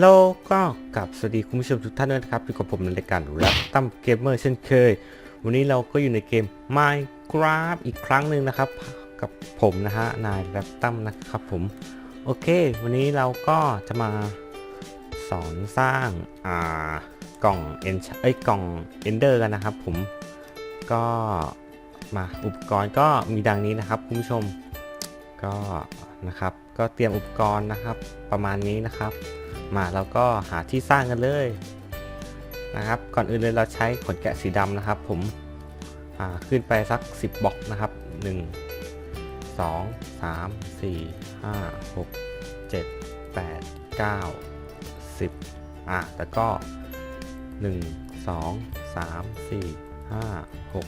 ลโหลก็กลับสวัสดีคุณผู้ชมทุกท่านด้วยนะครับอยู่กับผมในรายการรับตั้มเกมเมอร์เช่นเคย วันนี้เราก็อยู่ในเกม Minecraft อีกครั้งหนึ่งนะครับ กับผมนะฮะนายแรปตั้มนะครับผม โอเค วันนี้เราก็จะมาสอนสร้างอ่ากล่องเอ็นเอ้ยกล่องเอนเดอร์กันนะครับผมก็มาอุปกรณ์ก็มีดังนี้นะครับคุณผู้ชมก็นะครับก็เตรียมอุปกรณ์นะครับประมาณนี้นะครับ มาเราก็หาที่สร้างกันเลยนะครับ ก่อนอื่นเลยเราใช้ขนแกะสีดำนะครับ ผมขึ้นไปสัก 10บล็อกนะครับ 1 2 3 4 5 6 7 8 9 10อ่าแล้วก็ 1 2 3 4 5 6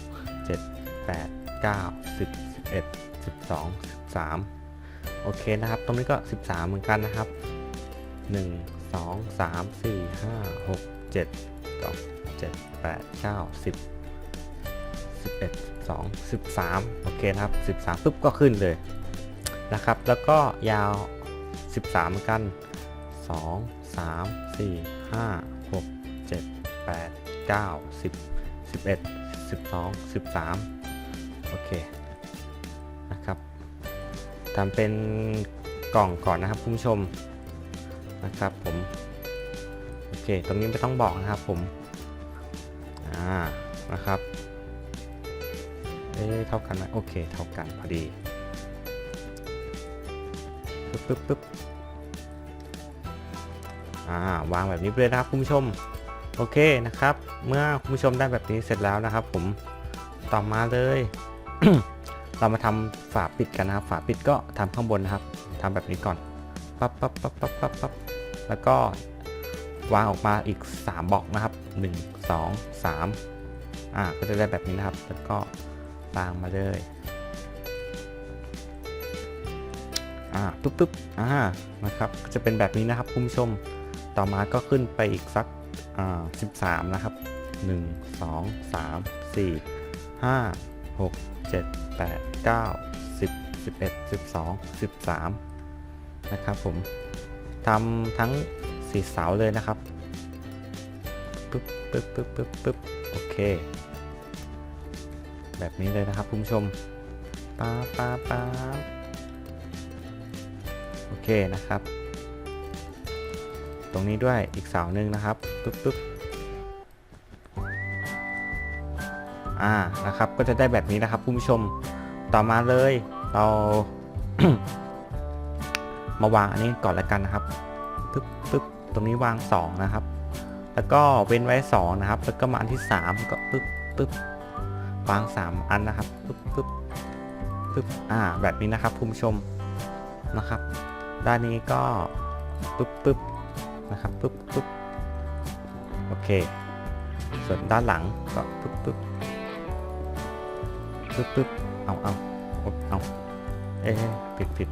7 8 9 10 11 12 13 โอเคนะครับ ตรงนี้ก็ 13 เหมือนกันนะครับ 1 2 3 4 5 6 7 2 7 8 9 10 11 12 13 โอเคนะครับ 13ปุ๊บก็ขึ้นเลยนะครับ แล้วก็ยาว 13เหมือนกัน 2 3 4 5 6 7 8 9 10 11 12 13 โอเคนะครับทำเป็นกล่องก่อนนะครับคุณผู้ชม นะครับผม โอเค ตรงนี้ไม่ต้องบอกนะครับผม อ่า นะครับ เอ๊ะเท่ากันไหมโอเค เท่ากันพอดีปึ๊บปึ๊บปึ๊บอ่า วางแบบนี้ไปเลยนะครับคุณผู้ชม โอเคนะครับ เมื่อคุณผู้ชมได้แบบนี้เสร็จแล้วนะครับ ผม ต่อมาเลย เรามาทำฝาปิดกันนะครับ ฝาปิดก็ทำข้างบนนะครับทำแบบนี้ก่อน ปั๊บปั๊บปั๊บปั๊บปั๊บปั๊บแล้วก็วางออกมาอีก 3บล็อกนะครับ 1 2 3อ่าก็จะได้แบบนี้นะครับ แล้วก็วางมาเลยอ่าปุ๊บปุ๊บอ่านะครับจะเป็นแบบนี้นะครับคุณผู้ชมต่อมาก็ขึ้นไปอีกสักอ่า13นะครับ1 2 3 4 5 6 7 8 9 10 11 12 13 นะครับผมทำทั้งสีเสาเลยนะครับปึ๊บปึ๊บปึ๊บปึ๊บปึ๊บโอเค แบบนี้เลยนะครับคุณผู้ชมป้าป้าป้าโอเคนะครับ ตรงนี้ด้วยอีกเสาหนึ่งนะครับปึ๊บปึ๊บอ่านะครับก็จะได้แบบนี้นะครับคุณผู้ชมต่อมาเลยเรา มาวางอันนี้ก่อนล้วกันนะครับปึ๊บปึ๊บตรงนี้วาง 2 นะครับ แล้วก็เว้นไว้ 2 นะครับ แล้วก็มาอันที่ 3 ก็ปึ๊บปึ๊บวาง 3 อันนะครับปึ๊บปึ๊บปึ๊บอ่า แบบนี้นะครับคุณผู้ชมนะครับ ด้านนี้ก็ปึ๊บปึ๊บนะครับปึ๊บปึ๊บโอเค ส่วนด้านหลังก็ปึ๊บปึ๊บปึ๊บปึ๊บเอาเอาเอาเอ๊ะผิดผิด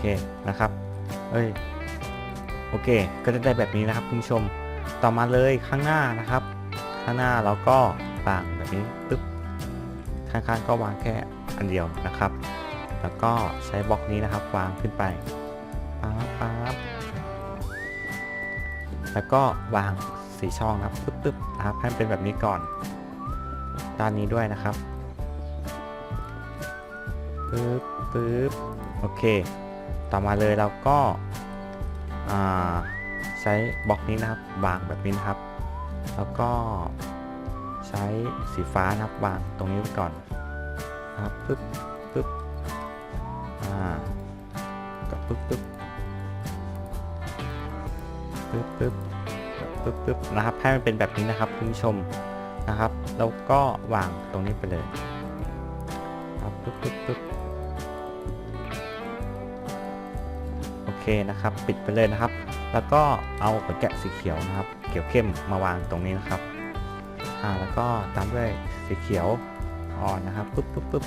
เคนะครับเอ้ยโอเค ก็จะได้แบบนี้นะครับคุณผู้ชมต่อมาเลยข้างหน้านะครับ ข้างหน้าเราก็วางแบบนี้ปึ๊บข้างๆก็วางแค่อันเดียวนะครับ แล้วก็ใช้บล็อกนี้นะครับ วางขึ้นไปป๊บป๊บแล้วก็วางสีช่องนะครับปึ๊บปึ๊บนะครับให้เป็นแบบนี้ก่อนด้านนี้ด้วยนะครับปึ๊บปึ๊บโอเค ต่อมาเลยเราก็าใช้บล็อกนี้นะครับวางแบบนี้นะครับ แล้วก็ใช้สีฟ้านะครับวางตรงนี้ไว้ก่อนนะครับปึ๊บปึ๊บอ่าก็ปึ๊บปึ๊บปึ๊บปึ๊บปึ๊บปึ๊บนะครับให้มันเป็นแบบนี้นะครับคุณผู้ชมนะครับ แล้วก็วางตรงนี้ไปเลยครับปึ๊บปึ๊บปึ๊บ เคนะครับปิดไปเลยนะครับ แล้วก็เอาขนแกะสีเขียวนะครับ เขียวเข้มมาวางตรงนี้นะครับอ่าแล้วก็ตามด้วยสีเขียวอ่อนนะครับปุ๊บปุ๊บปุ๊บ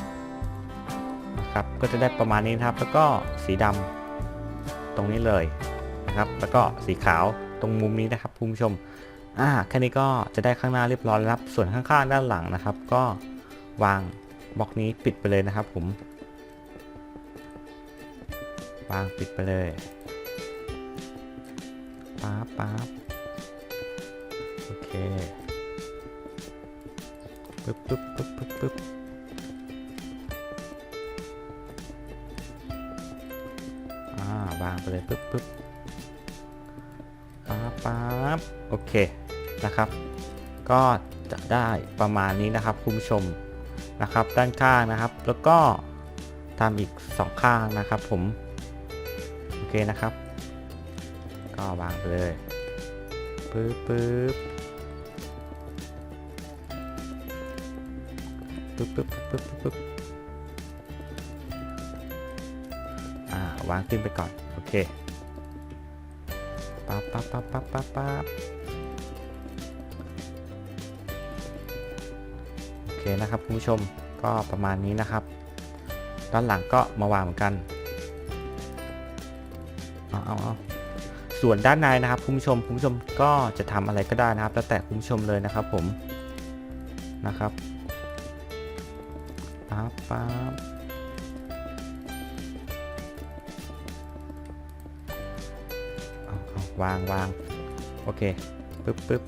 นะครับก็จะได้ประมาณนี้นะครับ แล้วก็สีดำตรงนี้เลยนะครับ แล้วก็สีขาวตรงมุมนี้นะครับคุณผู้ชมอ่าแค่นี้ก็จะได้ข้างหน้าเรียบร้อยแล้วครับ ส่วนข้างๆด้านหลังนะครับ ก็วางบล็อกนี้ปิดไปเลยนะครับผม วางปิดไปเลยป๊าบป๊าบโอเคปึ๊บปึ๊บปึ๊บปึ๊บปึ๊บอ่าวางไปเลยปึ๊บปึ๊บป๊าบป๊าบโอเคนะครับ ก็จะได้ประมาณนี้นะครับคุณผู้ชมนะครับด้านข้างนะครับ แล้วก็ทำอีกสองข้างนะครับผม เคนะครับ ก็วางไปเลยปึ๊บปึ๊บปึ๊บปึ๊บปึ๊บปึ๊บปึ๊บอ่าวางขึ้นไปก่อน โอเคปั๊บปั๊บปั๊บปั๊บปั๊บปั๊บโอเคนะครับคุณผู้ชมก็ประมาณนี้นะครับ ด้านหลังก็มาวางเหมือนกัน เอาเอาเอาส่วนด้านในนะครับคุณผู้ชมคุณผู้ชมก็จะทำอะไรก็ได้นะครับ แล้วแต่คุณผู้ชมเลยนะครับผมนะครับปั๊บปั๊บเอาเอาวางวางโอเคปึ๊บปึ๊บ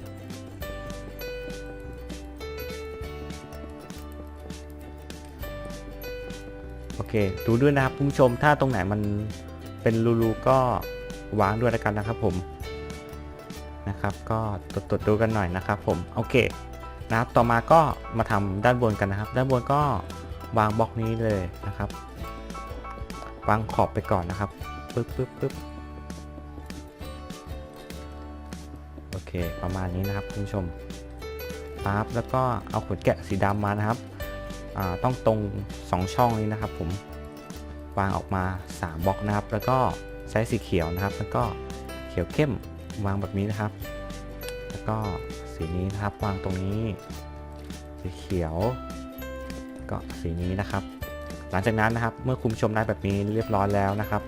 โอเค ดูด้วยนะครับคุณผู้ชมถ้าตรงไหนมัน เป็นรูๆก็วางด้วยแล้วกันนะครับผมนะครับ ก็ตรวจตรวจดูกันหน่อยนะครับ ผมโอเคนะครับต่อมาก็มาทำด้านบนกันนะครับ ด้านบนก็วางบล็อกนี้เลยนะครับ วางขอบไปก่อนนะครับปึ๊บปึ๊บปึ๊บโอเค ประมาณนี้นะครับคุณผู้ชมปั๊บแล้วก็เอาขนแกะสีดำมานะครับต้องตรง 2 ช่องนี้นะครับผม วางออกมา 3บล็อกนะครับ แล้วก็ใช้สีเขียวนะครับ แล้วก็เขียวเข้มวางแบบนี้นะครับ แล้วก็สีนี้นะครับวางตรงนี้ สีเขียวก็สีนี้นะครับ หลังจากนั้นนะครับเมื่อคุณชมได้แบบนี้เรียบร้อยแล้วนะครับ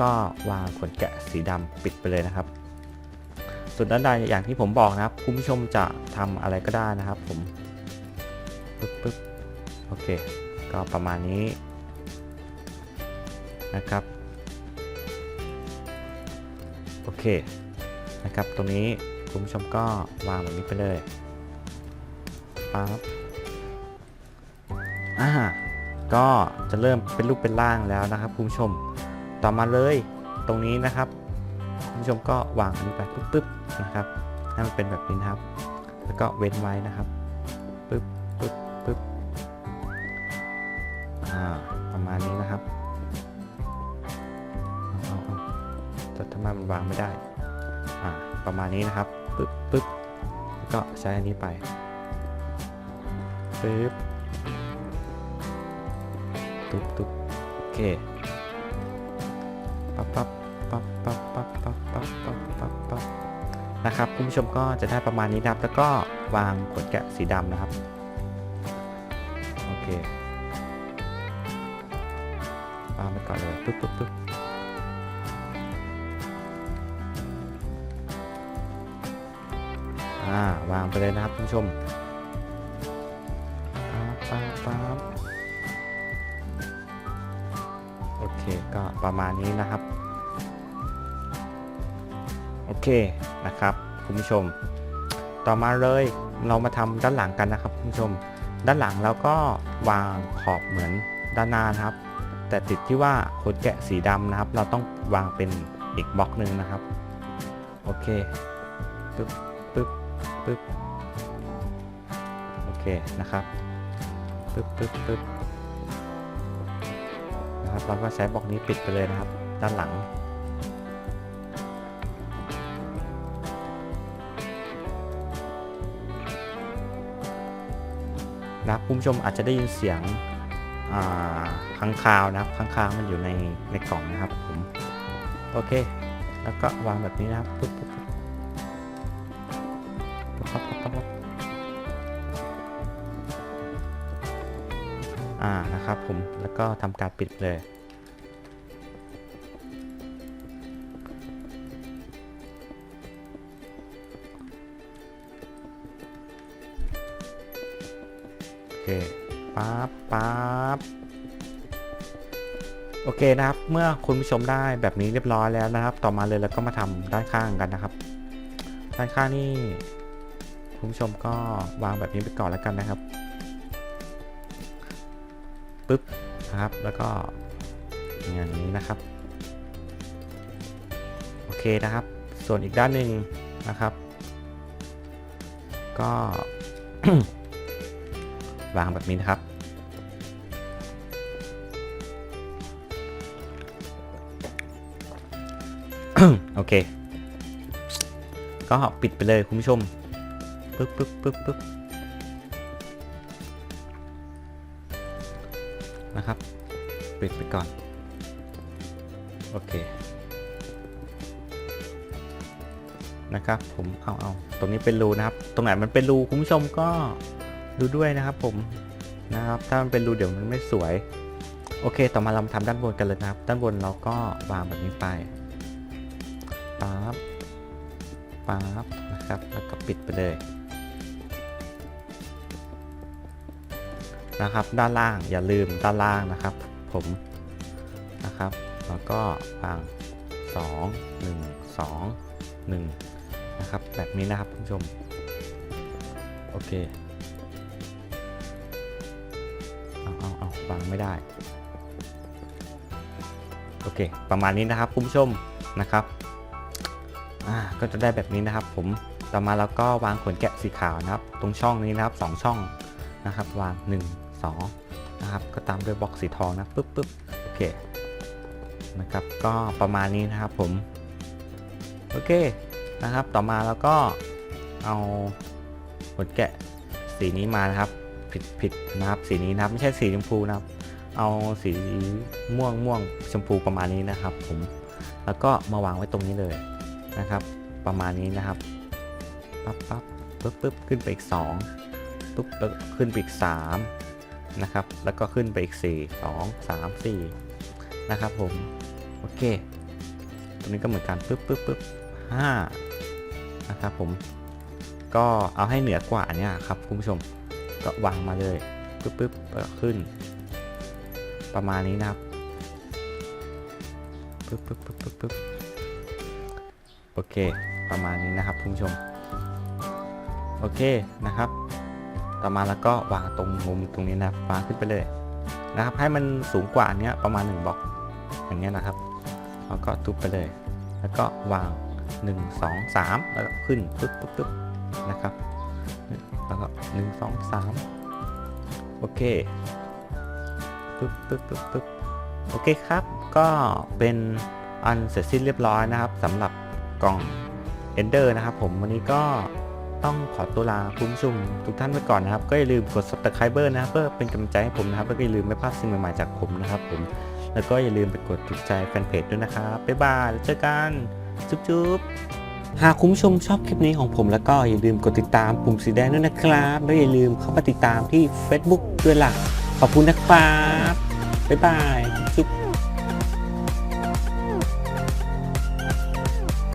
ก็วางขนแกะสีดำปิดไปเลยนะครับ ส่วนด้านในอย่างที่ผมบอกนะครับ คุณผู้ชมจะทำอะไรก็ได้นะครับ ผมปึ๊บปึ๊บโอเค ก็ประมาณนี้ นะครับ โอเคนะครับ ตรงนี้คุณผู้ชมก็วางแบบนี้ไปเลยปั๊บอ่าก็จะเริ่มเป็นรูปเป็นร่างแล้วนะครับคุณผู้ชมต่อมาเลยตรงนี้นะครับคุณผู้ชมก็วางอันนี้ไปปึ๊บปึ๊บนะครับให้มันเป็นแบบนี้นะครับ แล้วก็เว้นไว้นะครับปึ๊บปึ๊บปึ๊บอ่าประมาณนี้ ทำไมมันวางไม่ได้ อ่า ประมาณนี้นะครับ ปึ๊บปึ๊บก็ใช้อันนี้ไป ปึ๊บ ตุ๊บตุ๊บโอเค ปั๊บปั๊บปั๊บปั๊บปั๊บปั๊บปั๊บปั๊บปั๊บปั๊บนะครับ คุณผู้ชมก็จะได้ประมาณนี้นะครับ แล้วก็วางขนแกะสีดำนะครับ โอเค วางไปก่อนเลย ปึ๊บปึ๊บปึ๊บ อ่าวางไปเลยนะครับคุณผู้ชมปั๊บปั๊บปั๊บโอเคก็ประมาณนี้นะครับ โอเคนะครับคุณผู้ชม ต่อมาเลยเรามาทำด้านหลังกันนะครับคุณผู้ชม ด้านหลังเราก็วางขอบเหมือนด้านหน้านะครับ แต่ติดที่ว่าขนแกะสีดำนะครับ เราต้องวางเป็นอีกบล็อกหนึ่งนะครับ โอเคปึ๊บ ปึ๊บโอเคนะครับปึ๊บปึ๊บปึ๊บนะครับเราก็ใช้บล็อกนี้ปิดไปเลยนะครับ ด้านหลัง นะคุณผู้ชมอาจจะได้ยินเสียงค้างคาวนะครับค้างคาวมันอยู่ในในกล่องนะครับผมโอเค แล้วก็วางแบบนี้นะครับปุ๊บปุ๊บ อ่านะครับผมแล้วก็ทำการปิดเลย โอเคปั๊บปั๊บโอเคนะครับ เมื่อคุณผู้ชมได้แบบนี้เรียบร้อยแล้วนะครับ ต่อมาเลยแล้วก็มาทำด้านข้างกันนะครับ ด้านข้างนี่คุณผู้ชมก็วางแบบนี้ไปก่อนแล้วกันนะครับ ปึ๊บนะครับ แล้วก็อย่างนี้นะครับ โอเคนะครับ ส่วนอีกด้านหนึ่งนะครับ ก็วางแบบนี้นะครับ โอเค ก็ปิดไปเลยคุณผู้ชมปึ๊บปึ๊บปึ๊บปึ๊บนะครับ ปิดไปก่อน โอเค นะครับ ผมเอาเอาตรงนี้เป็นรูนะครับ ตรงไหนมันเป็นรูคุณผู้ชมก็ดูด้วยนะครับ ผมนะครับ ถ้ามันเป็นรูเดี๋ยวมันไม่สวย โอเค ต่อมาเรามาทำด้านบนกันเลยนะครับ ด้านบนเราก็วางแบบนี้ไปปั๊บปั๊บนะครับ แล้วก็ปิดไปเลยนะครับด้านล่างอย่าลืมด้านล่างนะครับ ผมนะครับ แล้วก็วาง 2 1 2 1 นะครับ แบบนี้นะครับคุณผู้ชม โอเค เอาเอาเอาวางไม่ได้ โอเค ประมาณนี้นะครับคุณผู้ชมนะครับอ่าก็จะได้แบบนี้นะครับ ผม ต่อมาเราก็วางขนแกะสีขาวนะครับ ตรงช่องนี้นะครับสองช่องนะครับ วาง 1 2 นะครับ ก็ตามด้วยบล็อกสีทองนะปึ๊บปึ๊บโอเคนะครับก็ประมาณนี้นะครับผม โอเคนะครับต่อมาแล้วก็เอาขนแกะสีนี้มานะครับ ผิดผิดนะครับสีนี้นะครับ ไม่ใช่สีชมพูนะครับ เอาสีม่วงม่วงชมพูประมาณนี้นะครับ ผมแล้วก็มาวางไว้ตรงนี้เลยนะครับ ประมาณนี้นะครับปั๊บปั๊บปึ๊บปึ๊บขึ้นไปอีก2ปุ๊บแล้วขึ้นไปอีก 3 นะครับ แล้วก็ขึ้นไปอีก 4 2 3 4 นะครับผม โอเคตรงนี้ก็เหมือนกันปึ๊บปึ๊บปึ๊บ5นะครับผม ก็เอาให้เหนือกว่าเนี่ยครับคุณผู้ชม ก็วางมาเลยปึ๊บปึ๊บขึ้น ประมาณนี้นะครับปึ๊บปึ๊บปึ๊บปึ๊บปึ๊บโอเค ประมาณนี้นะครับคุณผู้ชม โอเคนะครับ ต่อมาแล้วก็วางตรงมุมตรงนี้นะครับวางขึ้นไปเลยนะครับ ให้มันสูงกว่านี้ประมาณ1บล็อกอย่างเงี้ยนะครับแล้วก็ทุบไปเลย แล้วก็วาง 1 2 3 แล้วก็ขึ้นปึ๊บปึ๊บปึ๊บนะครับแล้วก็1 2 3โอเคปึ๊บปึ๊บปึ๊บปึ๊บโอเคครับ ก็เป็นอันเสร็จสิ้นเรียบร้อยนะครับสำหรับกล่อง Ender นะครับผมวันนี้ก็ ต้องขอตัวลาคุณผู้ชมทุกท่านไปก่อนนะครับ ก็อย่าลืมกด subscribe นะครับเพื่อเป็นกำลังใจให้ผมนะครับ แล้วก็อย่าลืมไม่พลาดสิ่งใหม่ๆจากผมนะครับผม แล้วก็อย่าลืมไปกดถูกใจแฟนเพจด้วยนะครับบ๊ายบายแล้วเจอกันจุ๊บๆหากคุณผู้ชมชอบคลิปนี้ของผมแล้วก็อย่าลืมกดติดตามปุ่มสีแดงด้วยนะครับ แล้วอย่าลืมเข้ามาติดตามที่ Facebook ด้วยล่ะ ขอบคุณนะครับ บ๊ายบาย